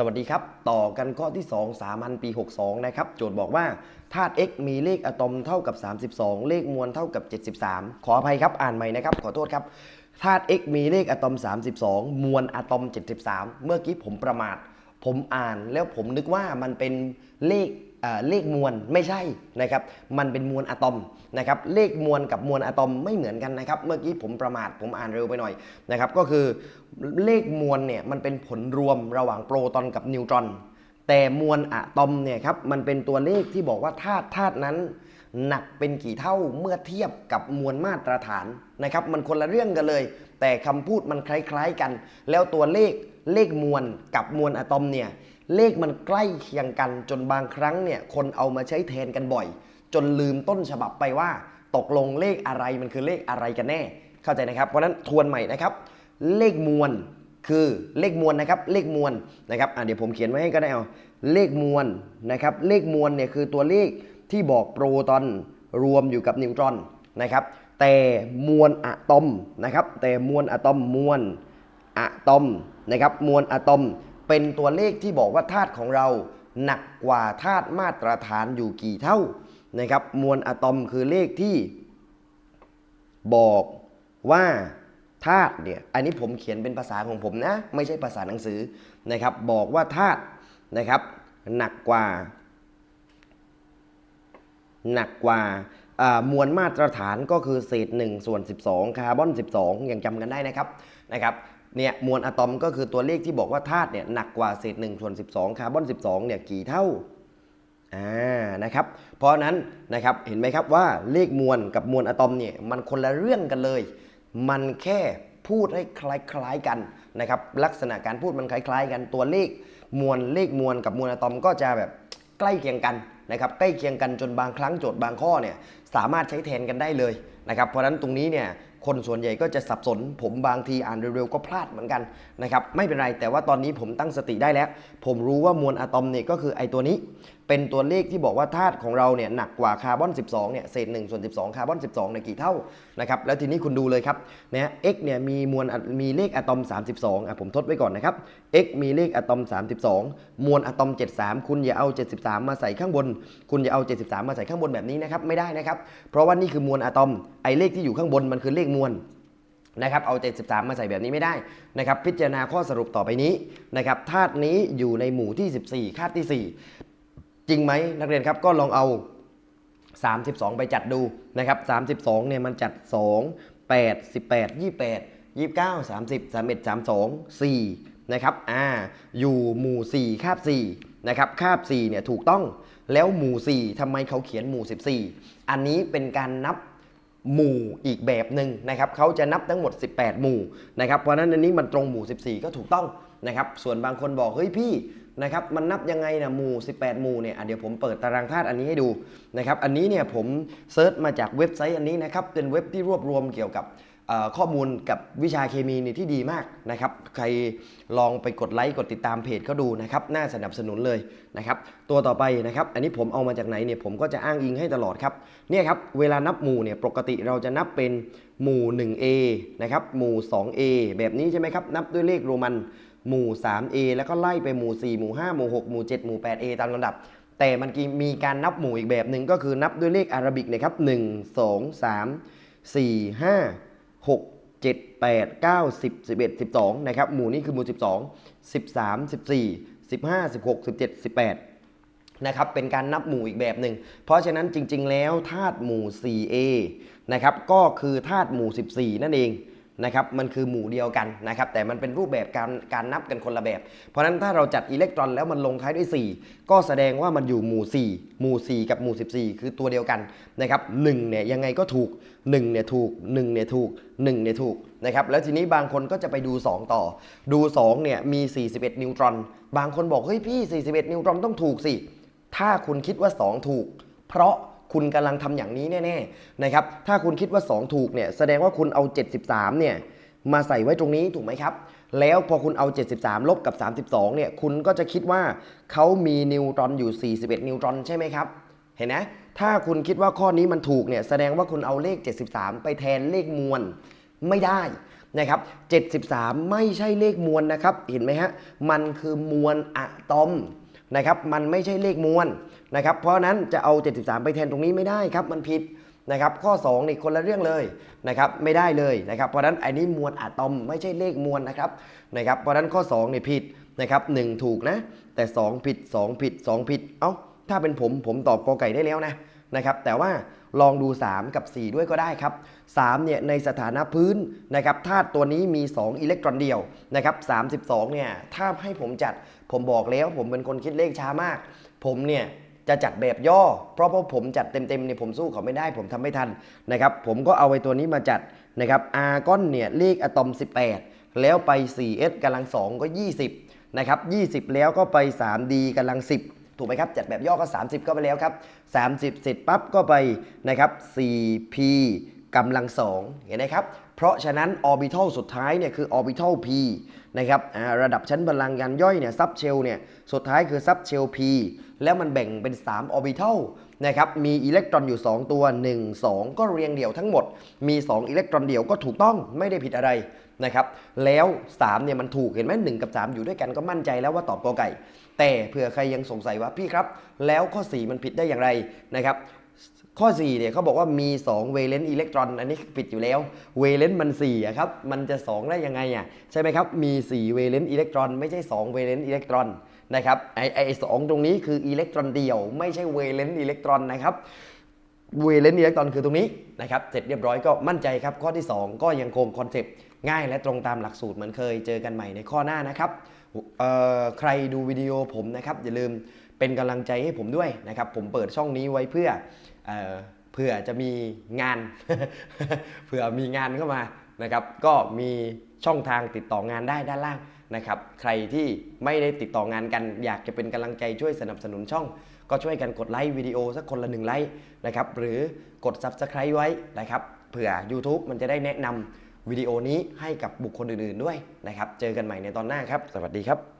สวัสดีครับ ต่อกันข้อที่ 2 สามัญปี 62 นะครับ โจทย์บอกว่าธาตุ x มีเลขอะตอมเท่ากับ 32 เลขมวลเท่ากับ 73 ขออภัยครับ อ่านใหม่นะครับ ขอโทษครับธาตุ x มีเลขอะตอม 32 มวลอะตอม 73 เมื่อกี้ผมประมาท ผมอ่านแล้วผมนึกว่ามันเป็นเลข เลขมวลไม่ใช่นะครับ มันเป็นมวลอะตอมนะครับ เลขมวลกับมวลอะตอมไม่เหมือนกันนะครับ เมื่อกี้ผมประมาทผมอ่านเร็วไปหน่อยนะครับ ก็คือเลขมวลเนี่ยมันเป็นผลรวมระหว่างโปรตอนกับนิวตรอน แต่มวลอะตอมเนี่ยครับมันเป็นตัวเลขที่บอกว่าธาตุธาตุนั้นหนักเป็นกี่เท่าเมื่อเทียบกับมวลมาตรฐานนะครับ มันคนละเรื่องกันเลย แต่คำพูดมันคล้าย ๆกัน แล้วตัวเลขเลขมวลกับมวลอะตอมเนี่ย เลขมันใกล้เคียงกันจนบางครั้งเนี่ยคนเอามาใช้แทนกันบ่อย จนลืมต้นฉบับไปว่า ตกลงเลขอะไรมันคือเลขอะไรกันแน่ เข้าใจนะครับ เพราะนั้นทวนใหม่นะครับ เลขมวลคือเลขมวลนะครับ เลขมวลนะครับเดี๋ยวผมเขียนไว้ให้ก็ได้เอาเลขมวลนะครับ เลขมวลเนี่ยคือตัวเลขที่บอกโปรตอนรวมอยู่กับนิวตรอนนะครับ แต่มวลอะตอมนะครับ แต่มวลอะตอมมวลอะตอมนะครับ มวลอะตอม เป็นตัวเลขที่บอกว่าธาตุของเราหนักกว่าธาตุมาตรฐานอยู่กี่เท่านะครับ มวลอะตอมคือเลขที่ บอกว่าธาตุเนี่ยอันนี้ผมเขียนเป็นภาษาของผมนะ ไม่ใช่ภาษาหนังสือนะครับ บอกว่าธาตุนะครับ หนักกว่า หนักกว่ามวลมาตรฐานก็คือเศษ1ส่วน12 คาร์บอน 12 ยังจำกันได้นะครับนะครับ เนี่ยมวลอะตอมก็คือตัวเลขที่บอกว่าธาตุเนี่ยหนักกว่าเศษ1ส่วน12 คาร์บอน 12เนี่ยกี่เท่าอ่านะครับเพราะนั้นนะครับเห็นไหมครับว่าเลขมวลกับมวลอะตอมเนี่ยมันคนละเรื่องกันเลย มันแค่พูดให้คล้ายๆกันนะครับลักษณะการพูดมันคล้าย ๆ กันตัวเลขมวลเลขมวลกับมวลอะตอมก็จะแบบใกล้เคียงกันนะครับใกล้เคียงกันจนบางครั้งโจทย์บางข้อเนี่ยสามารถใช้แทนกันได้เลยนะครับเพราะฉะนั้นตรงนี้เนี่ย คนส่วนใหญ่ก็จะสับสน ผมบางทีอ่านเร็วๆก็พลาดเหมือนกันนะครับไม่เป็นไรแต่ว่าตอนนี้ผมตั้งสติได้แล้ว ผมรู้ว่ามวลอะตอมเนี่ยก็คือไอตัวนี้ เป็นตัวเลขที่บอกว่าธาตุของเราเนี่ยหนักกว่าคาร์บอน 12เนี่ยเศษ1ส่วน12 คาร์บอน 12เนี่ยกี่เท่านะครับแล้วทีนี้คุณดูเลยครับนะ x เนี่ยมีมวลมีเลขอะตอม 32อะผมทดไว้ก่อนนะครับ x มีเลขอะตอม 32 มวลอะตอม 73 คุณอย่าเอา 73 มาใส่ข้างบน คุณอย่าเอา 73 มาใส่ข้างบนแบบนี้นะครับไม่ได้นะครับเพราะว่านี่คือมวลอะตอมไอเลขที่อยู่ข้างบนมันคือเลขมวลนะครับเอา 73 มาใส่แบบนี้ไม่ได้นะครับพิจารณาข้อสรุปต่อไปนี้นะครับธาตุนี้อยู่ในหมู่ที่ 14 คาดที่ 4 จริงไหมนักเรียนครับก็ลองเอา 32 ไปจัดดูนะครับ32เนี่ยมันจัด 2 8 18 28 29 30 31 32 4นะครับอ่าอยู่หมู่ 4 คาบ 4 นะครับ คาบ 4 เนี่ยถูกต้อง แล้วหมู่ 4ทำไมเขาเขียนหมู่ 14 อันนี้เป็นการนับ หมู่อีกแบบหนึ่งนะครับเขาจะนับทั้งหมด 18 หมู่นะครับเพราะนั้นอันนี้มันตรงหมู่ 14 ก็ถูกต้องนะครับส่วนบางคนบอกเฮ้ยพี่ นะครับมันนับยังไงนะหมู่ 18 หมู่เนี่ยเดี๋ยวผมเปิดตารางธาตุอันนี้ให้ดูนะครับอันนี้เนี่ยผมเซิร์ชมาจากเว็บไซต์อันนี้นะครับเป็นเว็บที่รวบรวมเกี่ยวกับข้อมูลกับวิชาเคมีนี่ที่ดีมากนะครับใครลองไปกดไลค์กดติดตามเพจเขาดูนะครับน่าสนับสนุนเลยนะครับตัวต่อไปนะครับอันนี้ผมเอามาจากไหนเนี่ยผมก็จะอ้างอิงให้ตลอดครับเนี่ยครับเวลานับหมู่เนี่ยปกติเราจะนับเป็นหมู่ 1A นะครับหมู่ 2A แบบนี้ใช่ไหมครับนับด้วยเลขโรมัน หมู่ 3A แล้วก็ไล่ไปหมู่ 4 หมู่ 5 หมู่ 6 หมู่ 7 หมู่ 8A ตามลำดับ แต่มันมีการนับหมู่อีกแบบหนึ่งก็คือนับด้วยเลขอารบิกนะครับ 1 2 3 4 5 6 7 8 9 10 11 12 นะครับ หมู่นี้คือหมู่ 12 13 14 15 16 17 18 นะครับ เป็นการนับหมู่อีกแบบหนึ่ง เพราะฉะนั้นจริง ๆ แล้วธาตุหมู่ 4A นะครับ ก็คือธาตุหมู่ 14 นั่นเอง นะครับมันคือหมู่เดียวกันนะครับแต่มันเป็นรูปแบบการการนับกันคนละแบบ เพราะฉะนั้นถ้าเราจัดอิเล็กตรอนแล้วมันลงท้ายด้วย 4 ก็แสดงว่ามันอยู่หมู่ 4 หมู่ 4 กับหมู่ 14 คือตัวเดียวกันนะครับ1เนี่ยยังไงก็ถูก 1 เนี่ยถูก 1 เนี่ยถูก 1 เนี่ยถูกนะครับแล้วทีนี้บางคนก็จะไปดู 2 ต่อ ดู 2 เนี่ยมี 41 นิวตรอน บางคนบอกเฮ้ยพี่ 41 นิวตรอนต้องถูกสิถ้าคุณคิดว่า 2 ถูก เพราะ คุณกำลังทำอย่างนี้แน่ๆนะครับถ้าคุณคิดว่า 2 ถูกเนี่ยแสดงว่าคุณเอา 73เนี่ยมาใส่ไว้ตรงนี้ถูกไหมครับ แล้วพอคุณเอา 73 ลบกับ 32เนี่ยคุณก็จะคิดว่าเขามีนิวตรอนอยู่ 41 นิวตรอนใช่ไหมครับเห็นไหมถ้าคุณคิดว่าข้อนี้มันถูกเนี่ยแสดงว่าคุณเอาเลข 73 ไปแทนเลขมวลไม่ได้นะครับ73 ไม่ใช่เลขมวลนะครับ เห็นไหมฮะ มันคือมวลอะตอม นะครับมันไม่ใช่เลขมวลนะครับเพราะนั้นจะเอา 73 ไปแทนตรงนี้ไม่ได้ครับมันผิดนะครับข้อ2นี่คนละเรื่องเลยนะครับไม่ได้เลยนะครับเพราะนั้นอันนี้มวลอะตอมไม่ใช่เลขมวลนะครับนะครับเพราะฉะนั้นข้อ2นี่ผิดนะครับ1ถูกนะแต่ 2 ผิด 2 ผิด 2 ผิด เอ้าถ้าเป็นผมผมตอบกอไก่ได้แล้วนะ นะครับแต่ว่าลองดู 3 กับ 4 ด้วยก็ได้ครับ3เนี่ยในสถานะพื้นนะครับธาตุตัวนี้มี 2 อิเล็กตรอนเดียวนะครับ32เนี่ยถ้าให้ผมจัดผมบอกแล้วผมเป็นคนคิดเลขช้ามาก ผมเนี่ยจะจัดแบบย่อ เพราะพอผมจัดเต็มๆเนี่ยผมสู้เขาไม่ได้ผมทำไม่ทันนะครับผมก็เอาไอ้ตัวนี้มาจัดนะครับอาร์กอนเนี่ยเลขอะตอม 18 แล้วไป 4s กำลัง2ก็ 20นะครับ20 แล้วก็ไป 3d กำลัง 10 ถูกไหมครับจัดแบบย่อก็ 30 ก็ไปแล้วครับ 30 เสร็จปั๊บก็ไปนะครับ 4p กำลัง2เห็นไหมครับ เพราะฉะนั้นออร์บิทัลสุดท้ายเนี่ยคือออร์บิทัล p นะครับระดับชั้นพลังงานย่อยเนี่ยซับเชลเนี่ยสุดท้ายคือซับเชล p แล้วมันแบ่งเป็น3ออร์บิทัล นะครับมีอิเล็กตรอนอยู่ 2 ตัว 1 2 ก็เรียงเดี่ยวทั้งหมด มี 2 อิเล็กตรอนเดี่ยวก็ถูกต้องไม่ได้ผิดอะไรนะครับแล้ว3เนี่ยมันถูกเห็นไหม1กับ 3 อยู่ด้วยกันก็มั่นใจแล้วว่าตอบกอไก่ แต่เผื่อใครยังสงสัยว่าพี่ครับ แล้วข้อ 4 มันผิดได้อย่างไรนะครับข้อ 4 เนี่ยเขาบอกว่ามี 2 เวเลนต์อิเล็กตรอน อันนี้ผิดอยู่แล้ว เวเลนต์มัน4อะครับ มันจะ 2 ได้ยังไงอะใช่ไหมครับ มี 4 เวเลนต์อิเล็กตรอน ไม่ใช่ 2 เวเลนต์อิเล็กตรอน นะครับไอไอสองตรงนี้คืออิเล็กตรอนเดียว ไม่ใช่เวเลนต์อิเล็กตรอนนะครับเวเลนต์อิเล็กตรอนคือตรงนี้นะครับเสร็จเรียบร้อยก็มั่นใจครับ ข้อที่ 2 ก็ยังคงคอนเซปต์ง่ายและตรงตามหลักสูตรเหมือนเคยเจอกันใหม่ในข้อหน้านะครับใครดูวิดีโอผมนะครับ อย่าลืมเป็นกำลังใจให้ผมด้วยนะครับ ผมเปิดช่องนี้ไว้เพื่อเอ่อเผื่อจะมีงาน เผื่อมีงานเข้ามานะครับ ก็มีช่องทางติดต่องานได้ด้านล่าง นะครับใครที่ไม่ได้ติดต่องานกัน อยากจะเป็นกำลังใจช่วยสนับสนุนช่อง ก็ช่วยกันกดไลค์วิดีโอสักคนละหนึ่งไลค์นะครับหรือกด Subscribe ไว้นะครับเผื่อ YouTube มันจะได้แนะนำวิดีโอนี้ให้กับบุคคลอื่นๆด้วยนะครับ เจอกันใหม่ในตอนหน้าครับ สวัสดีครับ